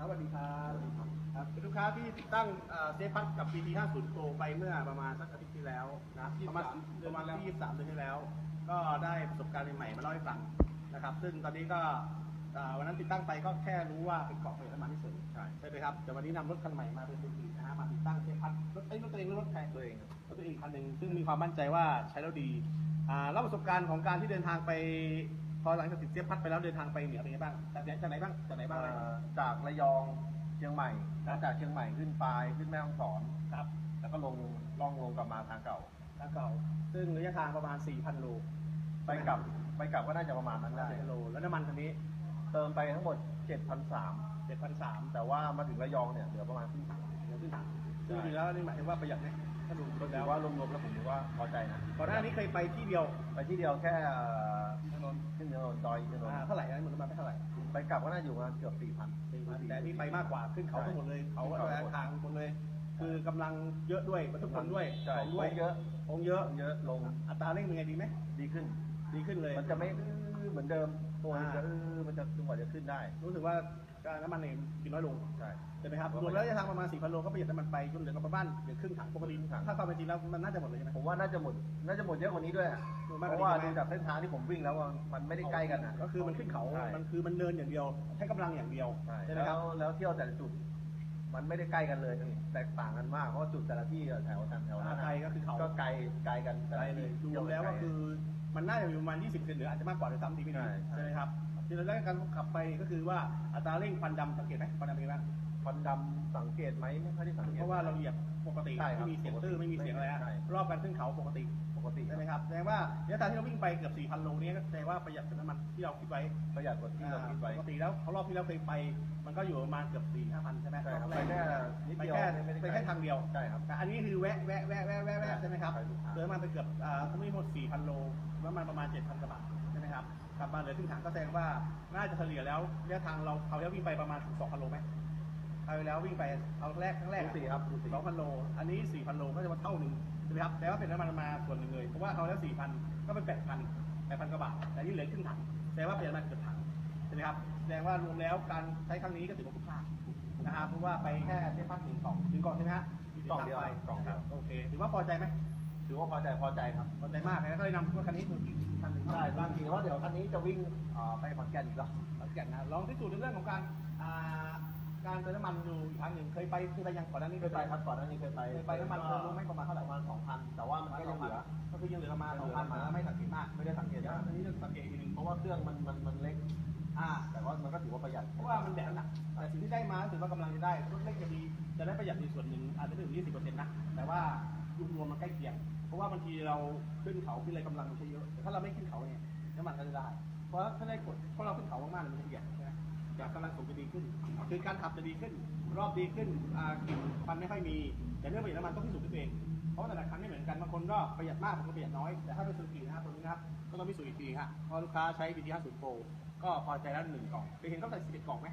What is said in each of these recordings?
ครับสวัสดีครับครับเป็นลูกค้าที่ติดตั้งเอ่อเซฟพัดกับ BT 50 Pro ไปเมื่อประมาณสักอาทิตย์ที่แล้วนะครับประมาณประมาณที่23เดือนที่แล้ว ก็ได้ประสบการณ์ใหม่ๆมาเล่าให้ฟังนะครับ ซึ่งตอนนี้ก็เอ่อวันนั้นติดตั้งไปก็แค่รู้ว่าเป็นกล่องผลิตน้ำมันที่สุดใช่ใช่ไหมครับแต่วันนี้นำรถคันใหม่มาเป็นซูซูนะฮะมาติดตั้งเซฟพัดรถเอ้ยรถตัวเองหรือรถใครตัวเองครับรถตัวเองคันหนึ่งซึ่งมีความมั่นใจว่าใช้แล้วดีอ่าแล้วประสบการณ์ของการที่เดินทางไป พอหลังจากติดเซฟพัดไปแล้วเดินทางไปเหนือเป็นไงบ้างจากไหนจากไหนบ้างจากไหนบ้างเอ่อจากระยองเชียงใหม่แล้วจากเชียงใหม่ขึ้นปลายขึ้นแม่ฮ่องสอน ครับแล้วก็ลงล่องลงกลับมาทางเก่า ทางเก่า ซึ่งระยะทางประมาณ 4,000 โลไปกลับไปกลับก็น่าจะประมาณนั้นได้ 4,000โล แล้วน้ำมันคันนี้ เติมไปทั้งหมด 7,300 7,300แต่ว่ามาถึงระยองเนี่ยเหลือประมาณครึ่งถัง เดี๋ยวขึ้นถังซึ่งจริงๆแล้วนี่หมายถึงว่าประหยัดไหมถ้าดูก็ดูถืแล้ วอว่ารวมๆแล้วผมถือว่าพอใจนะก่อนหน้านี้เคยไปที่เดียวไปที่เดียวแค่เอ่อถนนขึ้นถนนดอยอินทนนอ่าท์เท่าไหร่นะหมดน้ำมันไปเท่าไหร่ไปกลับก็น่าอยู่ประมาณเกือบ4,000แต่นี่ไปมากกว่าขึ้นเขาทั้งหมดเลยเขาขึ้นเขาระยะทางหมดเลย คือกำลังเยอะด้วยบรรทุกคนด้วยใช่ของด้วยของเยอะของเยอะเยอะลงอัตราเร่งเป็นไงดีไหมดีขึ้น ดีขึ้นเลย มันจะไม่อื้อเหมือนเดิมตัวมันจะอ่าอื้อมันจะจนกว่าจะขึ้นได้ รู้สึกว่า การน้ำมันเนี่ยกินน้อยลงใช่ ใช่ไหมครับก็รประวมหยัดแล้วระยะทางประมาณ4,000โลก็ประหยัดน้ำมันไปจนเหลือกับบ้านเหลือครึ่งถังปกติครึ่งถัง ถ้าความเป็นจริงแล้วมันน่าจะหมดเลยใช่ไหม ผมว่าน่าจะหมด น่าจะหมดเยอะกว่านี้ด้วยอะหมดมากเพกว่าราะว่านี้ดูใช่ไหม จากเส้นทางที่ผมวิ่งแล้วอะมันไม่ได้ใกล้กันอะก็คือมันขึ้นเขา ใช่มันคือมันเนินอย่างเดียว ใช้กำลังอย่างเดียวใช่ใช่ไหมแล้ครับ วแล้วเที่ยวแต่ละจุด มันไม่ได้ใกล้กันเลย แตกต่างกันมากเพราะว่าจุดแต่ละที่แถวแถวนั้นอะไกลก็คือเขา ก็ไกลไกลกันไกลเลยดูแล้วก็คือมันน่าจะอยู่ประมาณ 20เซนหรืออาจจะมากกว่าด้วยซ้ำทีไม่ดีใช่ใช่ใช่ไหมครับ ทีละแรกการขับไปก็คือว่าอัตราเร่งควันดำสังเกตไหมควันดำเป็นไงบ้าง ควันดำสังเกตไหมไม่ค่อยได้สังเกต เพราะว่าเราเหยียบปกติใช่ครับไม่มีเสียงตื้อไม่มีเสียงอะไรฮะใช่ รอบการขึ้นเขาปกติปกติใช่ไหมครับแสดงว่าระยะทางที่เราวิ่งไปเกือบ 4,000 โลเนี้ก็แสดงว่าประหยัดน้ำมันที่เราคิดไว้ประหยัดกว่าที่เราคิดไว้ปกติแล้วเขารอบที่เราเคยไป มันก็อยู่ประมาณเกือบ 4 5,000 ใช่ไหมใช่ครับอบแกไปแค่นิดไปเดียวแค่ไม่ได้ไปแค่ทางเดียว ใช่ครับ แต่อันนี้คือแวะแวะแวะแวะแวะแวะใช่ไหมครับไปทุกทางเดินมาไปเกือบอ่าทั้งหมด 4,000 โลแล้วมันประมาณ 7,000กว่าบาทใช่ไหมครับกลับมาเหลือครึ่งถังก็แสดงว่าน่าจะเฉลี่ยแล้วระยะทางเราเขาแล้ววิ่งไปประมาณถึง2,000 โลไหม เอาไปแล้ววิ่งไปเอาแรกครั้งแรกสูสีครับสูสีสองพันโล อันนี้สี่พันโลก็จะมาเท่าหนึ่งใช่ไหมครับแต่ว่าเป็นน้ำมันมาส่วนหนึ่งเลยเพราะว่าเขาแล้วสี่พันก็เป็นแปดพันแปดพันกว่าบาทแต่นี่เหลือครึ่งถังแสดงว่าเป็นน้ำมันเกือบถังใช่ไหมครับแสดงว่ารวมแล้วการใช้ครั้งนี้ก็ถือว่าคุ้มค่านะครับเพราะว่าไปแค่เส้นพักหนึ่งกล่องหนึ่งกล่องใช่ไหมฮะกล่องเดียวไปกล่องเดียวโอเคถือว่าพอใจไหมถือว่าพอใจพอใจครับพอใจมากเลยก็เลยนำรถคันนี้คืออีกคันหนึ่งใช่บางทีว่าเดี๋ยวคันนี้จะวิ่งเอ่อไปขอนแก่นอีกแล้วขอนแก่นนะลองพิสูจน์ในเรื่องของการอ่า การเติมน้ำมันดูอีกครั้งหนึ่งเคยไปเคยไปยังก่อนหน้านี้เคยไปครับก่อนหน้านี้เคยไปเคยไปน้ำมันเติมลงไม่ประมาณเท่าไหร่ประมาณสองพันแต่ว่ามันก็ยังเหลือก็คือยังเหลือประมาณยังสเหองลือพันมามาไม่สังเกตมากไม่ได้สังเกตเดี๋ยวมากอันนี้จะสังเกตอีกทีหนึงเพราะว่าเครื่องมันมันมันเล็กอ่าแต่ว่ามันก็ถือว่าประหยัดเพราะว่ามันแบกน้ำหนักแต่สิ่งที่ได้มาถือว่ากำลังจะได้รถเล็กจะดีจะได้ประหยัดในส่วนหนึ่งอาจจะไม่ถึง20%นะแต่ว่ารวมๆมันใกล้เคียง เพราะว่าบางทีเราขึ้นเขาขึ้นอะไรกำลังมันใช้เยอะแต่ถ้าเราไม่ขึ้นเขาเนี่ยน้ำมันก็จะได้ เพราะถ้าได้กดเพราะเราขึ้นเขามากๆเนี่ยมันจะเบียดใช่ไหมอยากกำลังสูงจะดีขึ้น คือการขับจะดีขึ้น รอบดีขึ้นอ่ากลิ่นควันไม่ค่อยมี แต่เรื่องประหยัดน้ำมันต้องพิสูจน์ด้วยตัวเอง เพราะว่าแต่ละครั้งไม่เหมือนกัน บางคนก็ประหยัดมาก บางคนประหยัดน้อย แต่ถ้าเป็นซูซูกินะครับตัวนี้นะครับ ก็ต้องพิสูจน์อีกทีครับเพราะลูกค้าใช้ BT 50 Pro ก็พอใจแล้วหนึ่งกล่องเคยเห็นเขาใส่11กล่องไหม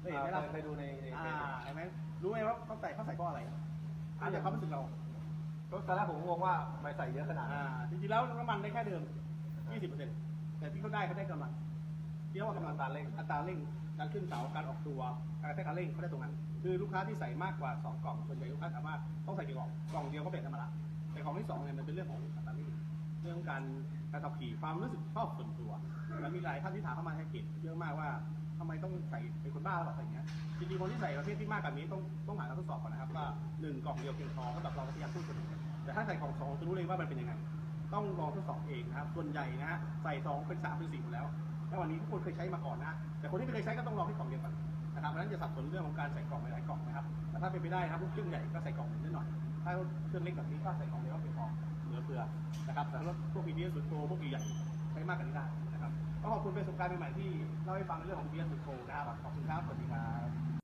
เคยเห็นไหมล่ะเคยดูในในอ่าเห็นไหมรู้ไหมว่าเขาใส่เขาใส่เพราะอะไรอ่าแต่ความรู้สึกเราก็ตอนแรกผมงงว่าทำไมใส่เยอะขนาดนั้อ่านจริงๆแล้วน้ำมันได้แค่เดิม 20%แต่ที่เขาได้เขาได้กำลังเรียกว่ากำลังตาเร่งอัตราเร่ง การขึ้นเสาการออกตัวการใช้การเร่งเขาได้ตรงนั้น คือลูกค้าที่ใส่มากกว่า 2 กล่องส่วนใหญ่ลูกค้าถามว่าต้องใส่กี่กล่องกล่องเดียวก็เป็นธรรมดาแต่กล่องที่สองเนี่ยมันเป็นเรื่องของอัตราเร่งเรื่องของการการขับขี่ความรู้สึกชอบส่วนตัวแล้วมีหลายท่านที่ถามเข้ามาในเพจเยอะมากว่าทำไมต้องใส่เป็นคนบ้าหรอเปล่าใส่อย่างเงี้ยจริงๆคนที่ใส่ประเภทที่มากกว่านี้ต้องต้องหาการทดสอบก่อนนะครับว่าหนึ่งกล่องเดียวเพียงพอสำหรับเราพยายามพูดกันแต่ถ้าใส่กล่องสองจะรู้เลยว่ามันเป็นยังไงต้องลองทดสอบเองนะครับส่วนใหญ่นะฮะใส่สองเป็นสามเป็นสี่หมดแล้ว แล้ววันนี้ทุกคนเคยใช้มาก่อนนะ แต่คนที่ไม่เคยใช้ก็ต้องลองที่กล่องเดียวก่อนนะครับเพราะฉะนั้นจะสับสนเรื่องของการใส่กล่องหลายๆกล่องนะครับ แต่ถ้าเป็นไปได้นะครับรถเครื่องใหญ่ก็ใส่กล่องหนึ่งนิดหน่อย ถ้ารถเครื่องเล็กแบบนี้ก็ใส่กล่องเดียวก็เพียงพอเหลือเฟือนะครับแต่รถพวกพีเอสุดโตพวกใหญ่ใช้มากกว่านี้ได้นะครับ ก็ขอบคุณประสบการณ์ใหม่ๆที่เล่าให้ฟังในเรื่องของ BTS สุดโตนะครับขอบคุณครับสวัสดีครับ